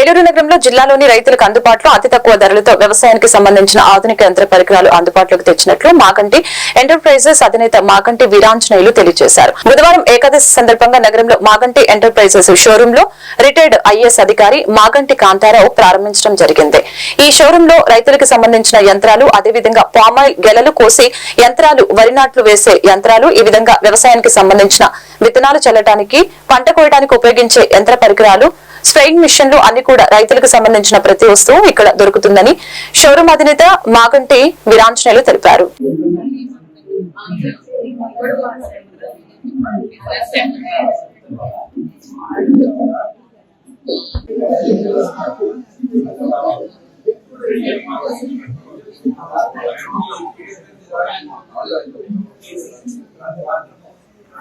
ఏలూరు నగరంలో జిల్లాలోని రైతులకు అందుబాటులో అతి తక్కువ ధరలతో వ్యవసాయానికి సంబంధించిన ఆధునిక యంత్ర పరికరాలు అందుబాటులోకి తెచ్చినట్లు మాగంటి ఎంటర్ప్రైజెస్ అధినేత మాగంటి వీరాంజనేయులు తెలియజేశారు. బుధవారం ఏకాదశి సందర్భంగా నగరంలో మాగంటి ఎంటర్ప్రైజెస్ షోరూమ్లో రిటైర్డ్ ఐఏఎస్ అధికారి మాగంటి కాంతారావు ప్రారంభించడం జరిగింది. ఈ షోరూమ్లో రైతులకు సంబంధించిన యంత్రాలు అదేవిధంగా పామాయిల్ గెలలు కోసి యంత్రాలు వరి నాట్లు వేసే యంత్రాలు ఈ విధంగా వ్యవసాయానికి సంబంధించిన విత్తనాలు చల్లటానికి పంట కోయడానికి ఉపయోగించే యంత్ర పరికరాలు స్ప్రెయింగ్ మిషన్లు అన్ని కూడా రైతులకు సంబంధించిన ప్రతి వస్తువు ఇక్కడ దొరుకుతుందని షోరూమ్ అధినేత మాగంటి వీరాంజనేయులు తెలిపారు.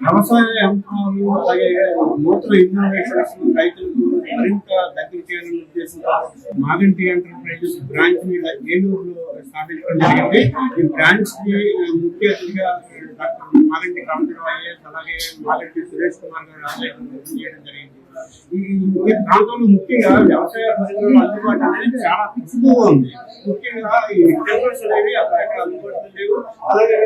వ్యవసాయ యంత్రాలు అలాగే నూతన ఇన్నోవేషన్స్ రైతులకు మరింత దగ్గర చేయాలనే ఉద్దేశంతో మాగంటి ఎంటర్ప్రైజెస్ బ్రాంచ్ మీద ఏలూరులో స్థాపించడం జరిగింది ఈ బ్రాంచ్కి ముఖ్య అతిథిగా డాక్టర్ మాగంటి కాంతిరావు ఐఏఎస్ అలాగే మాగంటి సురేష్ కుమార్ గారు ఆలయం చేయడం జరిగింది ఈ ప్రాంతంలో ముఖ్యంగా వ్యవసాయ పరికరాలు అందుబాటు అనేది చాలా తక్కువగా ఉంది. ముఖ్యంగా ఈ టెంపర్స్ అనేవి ఆ పరికరాలు అందుబాటులో లేవు. అలాగే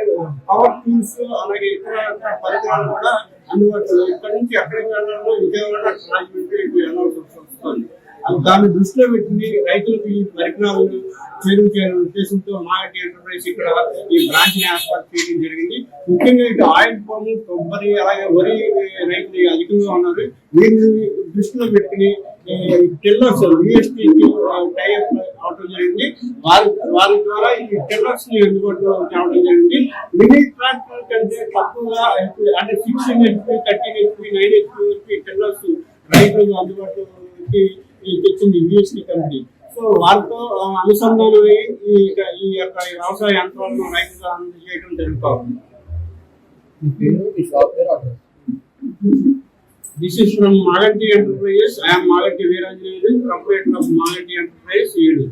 పవర్ టూల్స్ అలాగే ఇతర పరికరాలు కూడా అందుబాటులో లేవు. ఇక్కడ నుంచి ఎక్కడికి వెళ్ళడంలో విజయవాడ రాజమండ్రి వెళ్ళాల్సి వస్తుంది. దాన్ని దృష్టిలో పెట్టుకుని రైతులకు ఈ పరికరాలను చేరువ ఉద్దేశంతో మాగటి ఎంటర్ప్రైజ్ ఇక్కడ ఈ బ్రాంచ్ని ఏర్పాటు చేయడం జరిగింది. ముఖ్యంగా ఇటు ఆయిల్ పామ్ కొబ్బరి అలాగే వరి రైతులు అధికంగా ఉన్నారు. వీరిని దృష్టిలో పెట్టుకుని టెల్లర్స్ యూఎస్టీ టైప్ అవటం జరిగింది. వారి వారి ద్వారా ఈ టెల్లర్స్ని అందుబాటులో తేవడం జరిగింది. మినీ ట్రాక్టర్ కంటే తక్కువగా అంటే sixteen HP thirteen HP nine HP tillers రైతులకు అందుబాటులోకి తెచ్చింది యూఎస్టీ కంపెనీ సో వారితో అనుసంధానమై ఈ ఈ యొక్క ఈ వ్యవసాయ యంత్రాలను రైతులు అందజేయడం జరుగుతూ ఉంది This is from Maganti Enterprises. I am Maganti Veeranjanayu, proprietor of Maganti Enterprise, Edu.